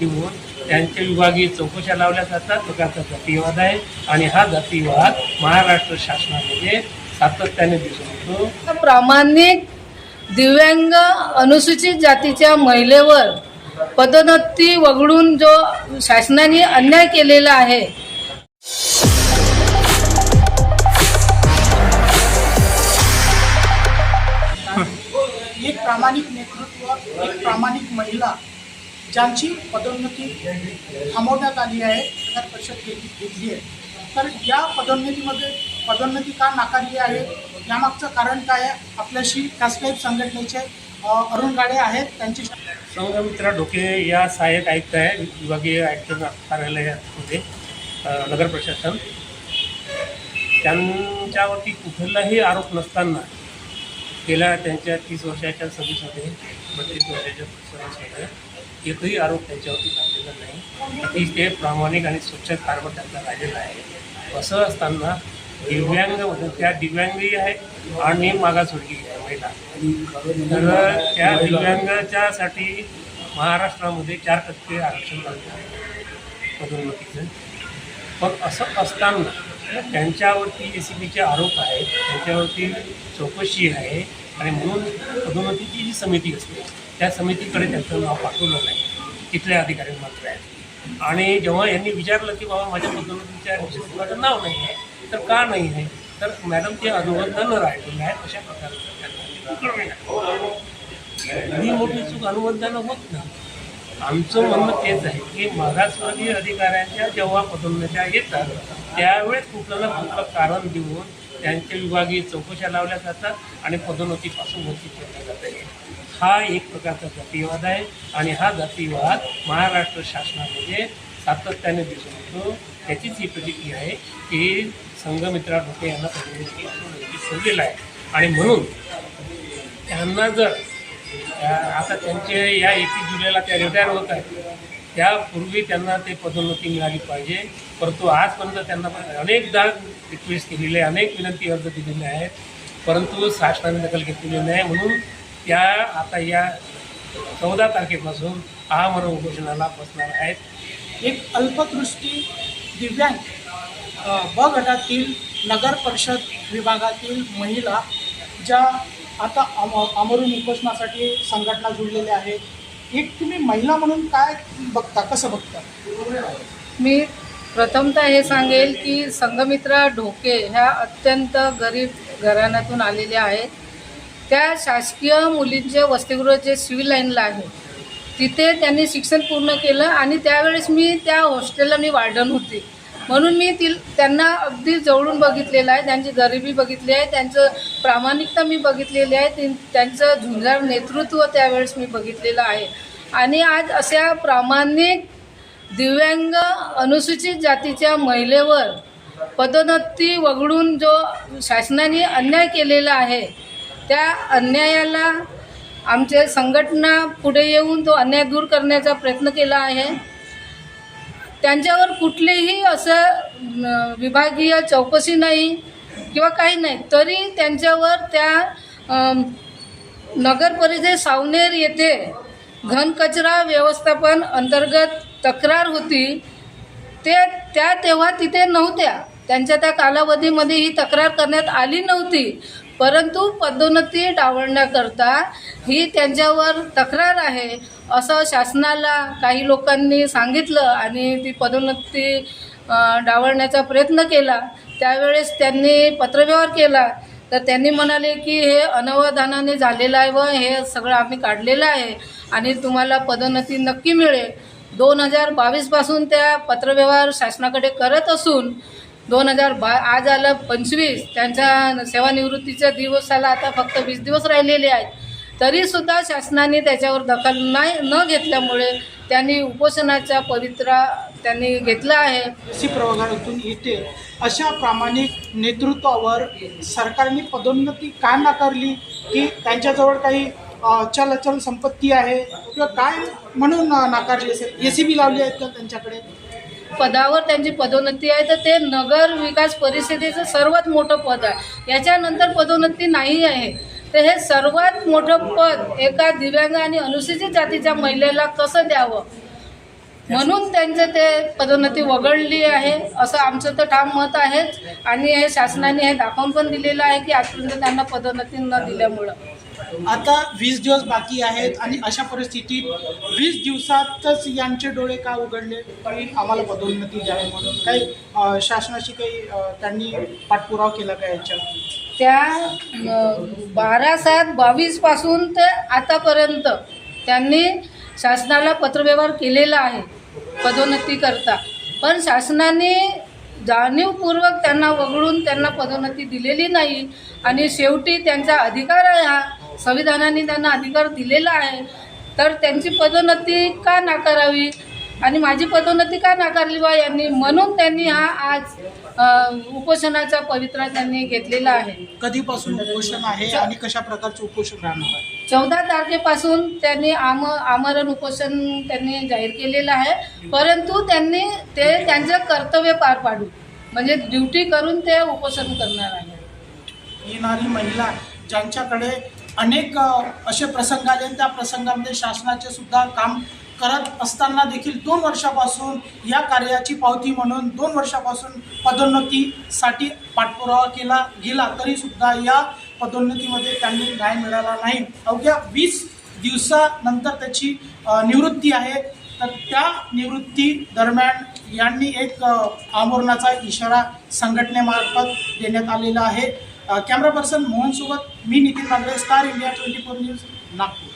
देऊन त्यांच्या विभागीय चौकशा लावल्या जातात. प्रकारचा जातीयवाद आहे आणि हा जातीयवाद महाराष्ट्र शासनामध्ये सातत्याने दिसून येतो. प्रामाणिक दिव्यांग अनुसूचित जातीच्या महिलेवर पदोन्नती वगळून जो शासनाने अन्याय केलेला आहे. एक प्रामाणिक नेतृत्व एक प्रामाणिक महिला ज्यांची पदोन्नती थांबवण्यात आली आहे नगर परिषद घेतली घेतली आहे. तर या पदोन्नतीमध्ये पदोन्नती का नाकारली आहे? यामागचं कारण काय आहे? आपल्याशी कास्टाईप संघटनेचे अरुण गाडे आहेत त्यांची संघमित्रा डोके या सहाय्यक आयुक्त आहे विभागीय आयुक्त कार्यालयामध्ये नगर प्रशासन. त्यांच्यावरती कुठलाही आरोप नसताना गेल्या त्यांच्या तीस वर्षाच्या सर्व्हिसमध्ये बत्तीस वर्षाच्या सर्व्हिसमध्ये एकही आरोप त्यांच्यावरती लागलेला नाही. अतिशय प्रामाणिक आणि स्वच्छ कारभार त्यांचा राहिलेला आहे. असं असताना दिव्यांग त्या दिव्यांगही आहे आणि मागासवर्गीय आहे महिला. तर त्या दिव्यांगाच्यासाठी महाराष्ट्रामध्ये चार टक्के आरक्षण लागलं आहे. पदोन्नतीचं. पण असं असताना त्यांच्यावरती ए सी बीचे आरोप आहेत त्यांच्यावरती चौकशी आहे आणि म्हणून पदोन्नतीची जी समिती असते. त्या समितीकडे त्यांचं नाव पाठवलं नाही. तिथल्या अधिकारी मात्र आहेत. आणि जेव्हा यांनी विचारलं की बाबा माझ्या पदोन्नतीच्या लिस्टमध्ये नाव नाही आहे तर का नाही आहे? तर मॅडम ते अनुबंधन राहिलेलं आहे अशा प्रकारचं ही मोठी चूक अनुबंधानं होत नाही. आमचं म्हणणं तेच आहे की मागासवर्गीय अधिकाऱ्यांच्या जेव्हा पदोन्नत्या येतात त्यावेळेस कुठलं ना कुठलं कारण देऊन त्यांच्या विभागीय चौकशा लावल्या जातात आणि पदोन्नतीपासून वंचित ठेवल्या जाते हा एक प्रकारचा जातीयवाद आहे आणि हा जातीयवाद महाराष्ट्र शासनामध्ये सातत्याने दिसून येतो. त्याचीच ही प्रतिक्रिया आहे की संघमित्रा डोके यांना पदोन्नतीपासून वंचित ठेवलेला आहे. आणि म्हणून त्यांना जर आता त्यांचे या एकतीस जुलैला त्या रिटायर होत आहेत. त्यापूर्वी त्यांना ते पदोन्नती मिळाली पाहिजे. परंतु आजपर्यंत त्यांना अनेकदा रिक्वेस्ट केलेली आहे अनेक विनंती अर्ज दिलेले आहेत. परंतु शासनाने दखल घेतलेली नाही. म्हणून त्या आता या चौदा तारखेपासून आमरण उपोषणाला बसणार आहेत. एक अल्पदृष्टी दिव्यांग ब गटातील नगर परिषद विभागातील महिला ज्या आता अम अमरून उपोषणासाठी संघटना जुळलेल्या आहेत एक तुम्ही महिला म्हणून काय बघता? कसं बघता? मी प्रथमतः हे सांगेल की संघमित्रा ढोके ह्या अत्यंत गरीब घराण्यातून आलेल्या आहेत. त्या शासकीय मुलींचे वसतिगृह जे सिव्हिल लाईनला आहे तिथे त्यांनी शिक्षण पूर्ण केलं आणि त्यावेळेस मी त्या हॉस्टेलला मी वार्डन होते. म्हणून मी ती त्यांना अगदी जवळून बघितलेलं आहे. त्यांची गरिबी बघितली आहे. त्यांचं प्रामाणिकता मी बघितलेली आहे. त्यांचं झुंजार नेतृत्व त्यावेळेस मी बघितलेलं आहे. आणि आज अशा प्रामाणिक दिव्यांग अनुसूचित जातीच्या महिलेवर पदोन्नती वगळून जो शासनाने अन्याय केलेला आहे त्या अन्यायाला आमच्या संघटना पुढे येऊन तो अन्याय दूर करण्याचा प्रयत्न केला आहे. त्यांच्यावर कुठलीही असं विभागीय चौकशी नाही किंवा काही नाही. तरी त्यांच्यावर त्या अम, नगर परिषद सावनेर येथे घनकचरा व्यवस्थापन अंतर्गत तक्रार होती. ते त्या तेव्हा तिथे नव्हत्या. त्यांच्या त्या कालावधीमध्ये ही तक्रार करण्यात आली नव्हती. परंतु पदोन्नती डावलण्याकरता ही त्यांच्यावर तक्रार आहे असं शासनाला काही लोकांनी सांगितलं आणि ती पदोन्नती डावळण्याचा डावलण्याचा प्रयत्न केला. त्यावेळेस त्यांनी पत्रव्यवहार केला. तर त्यांनी म्हणाले की हे अनवधानाने झालेलं आहे व हे सगळं आम्ही काढलेलं आहे आणि तुम्हाला पदोन्नती नक्की मिळेल. दोन हजार बावीसपासून त्या पत्रव्यवहार शासनाकडे करत असून दोन हजार बा आज आलं पंचवीस. त्यांच्या सेवानिवृत्तीच्या दिवसाला आता फक्त वीस दिवस राहिलेले आहेत. तरीसुद्धा शासनाने त्याच्यावर दखल नाही न घेतल्यामुळे त्यांनी उपोषणाचा पवित्रा त्यांनी घेतला आहे. सी प्रभागातून येते अशा प्रामाणिक नेतृत्वावर सरकारने पदोन्नती का नाकारली की त्यांच्याजवळ काही चल अचल संपत्ती आहे? किंवा काय म्हणून नाकारली असेल? ए सी बी लावली आहेत का त्यांच्याकडे? पदावर त्यांची पदोन्नती आहे तर ते नगर विकास परिषदेचं सर्वात मोठं पद आहे. याच्यानंतर पदोन्नती नाही आहे. तर हे सर्वात मोठं पद एका दिव्यांग आणि अनुसूचित जातीच्या महिलेला कसं द्यावं? म्हणून त्यांचं ते पदोन्नती वगळली आहे असं आमचं तर ठाम मत आहेच. आणि हे शासनाने हे दाखवून पण दिलेलं आहे की आजपर्यंत त्यांना पदोन्नती न दिल्यामुळं. आता वीस दिवस बाकी आहेत आणि अशा परिस्थितीत वीस दिवसातच यांचे डोळे का उघडले? पण आम्हाला पदोन्नती द्यावी म्हणून काही शासनाशी काही त्यांनी पाठपुरावा केला का याच्यात? त्या बारा सात बावीसपासून ते आतापर्यंत त्यांनी शासनाला पत्रव्यवहार केलेला आहे पदोन्नती करता. पण शासनाने जाणीवपूर्वक त्यांना वगळून त्यांना पदोन्नती दिलेली नाही आणि शेवटी त्यांचा अधिकार आहे हा. संविधानाने त्यांना अधिकार दिलेला आहे तर त्यांची पदोन्नती का नाकारावी? आणि माझी पदोन्नती का नाकारली बा यांनी? म्हणून त्यांनी हा आज उपोषणाचा पवित्रा त्यांनी घेतलेला आहे. कधीपासून उपोषण आहे आणि कशा प्रकारचं उपोषण राहणार आहे? चौदा तारखेपासून त्यांनी आम आमरण उपोषण त्यांनी जाहीर केलेलं आहे. परंतु त्यांनी ते त्यांचं कर्तव्य पार पाडू म्हणजे ड्युटी करून ते उपोषण करणार आहे. येणारी महिला ज्यांच्याकडे अनेक असे प्रसंग आले आणि त्या प्रसंगामध्ये शासनाचे सुद्धा काम करत असताना देखील दोन वर्षापासून या कार्याची पावती म्हणून दोन वर्षापासून पदोन्नतीसाठी पाठपुरावा केला गेला तरीसुद्धा या पदोन्नतीमध्ये त्यांनी न्याय मिळाला नाही. अवघ्या वीस दिवसानंतर त्याची निवृत्ती आहे. तर त्या निवृत्ती दरम्यान यांनी एक आमोरणाचा आमरणाचा इशारा संघटनेमार्फत देण्यात आलेला आहे. कॅमेरा पर्सन मोहन सोबत मी Nitin Mandve star India twenty four news Nagpur.